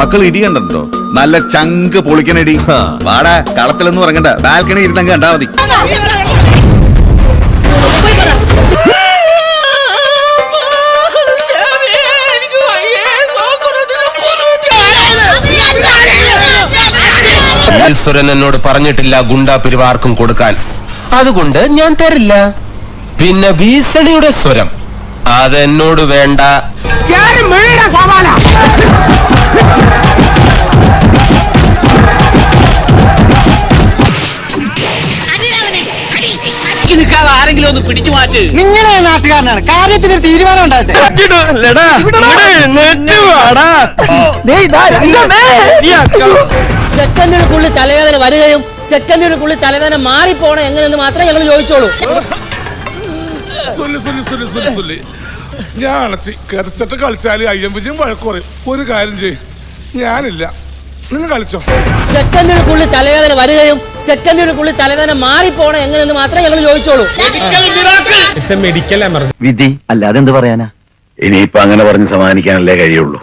മക്കൾ ഇടി കണ്ടോ നല്ല ചങ്ക് പൊളിക്കണടി. വാടാ കളത്തിലൊന്നും ഇറങ്ങണ്ട ബാൽക്കണി ഇരുന്നങ്ങ് കണ്ടാ മതി. ഈശ്വരൻ എന്നോട് പറഞ്ഞിട്ടില്ല ഗുണ്ടാ പിരിവാർക്കും കൊടുക്കാൻ. അതുകൊണ്ട് ഞാൻ തരില്ല. പിന്നെ ഭീഷണിയുടെ സ്വരം. അതെന്നോട് വേണ്ട. നിൽക്കാതെ ആരെങ്കിലും ഒന്ന് പിടിച്ചു മാറ്റ്. നിങ്ങളെ നാട്ടുകാരനാണ്. കാര്യത്തിന് ഒരു തീരുമാനം ഉണ്ടാകട്ടെ. സെക്കൻഡുകൾക്കുള്ളിൽ തലവേദന വരികയും സെക്കൻഡുകൾക്കുള്ളിൽ തലവേദന മാറിപ്പോണ എങ്ങനെയെന്ന് മാത്രമേ ഞങ്ങൾ ചോദിച്ചോളൂ. ഞാൻ അണച്ചി കരച്ചിട്ട് കളിച്ചാൽ അയ്യമ്പജിയും വഴക്ക് പറയും. ഒരു കാര്യം ചെയ്യും. ഞാനില്ല. നിങ്ങൾ കളിച്ചോ. സെക്കൻഡുകൾക്കുള്ളിൽ തലവേദന വരികയും സെക്കൻഡുകൾക്കുള്ളിൽ തലവേദന മാറിപ്പോണ എങ്ങനെയെന്ന് മാത്രമേ ഞങ്ങൾ ചോദിച്ചോളൂ. വിധി അല്ലാതെ എന്ത് പറയാനാ? ഇനിയിപ്പോ അങ്ങനെ പറഞ്ഞ് സമാധാനിക്കാനല്ലേ കഴിയുള്ളൂ.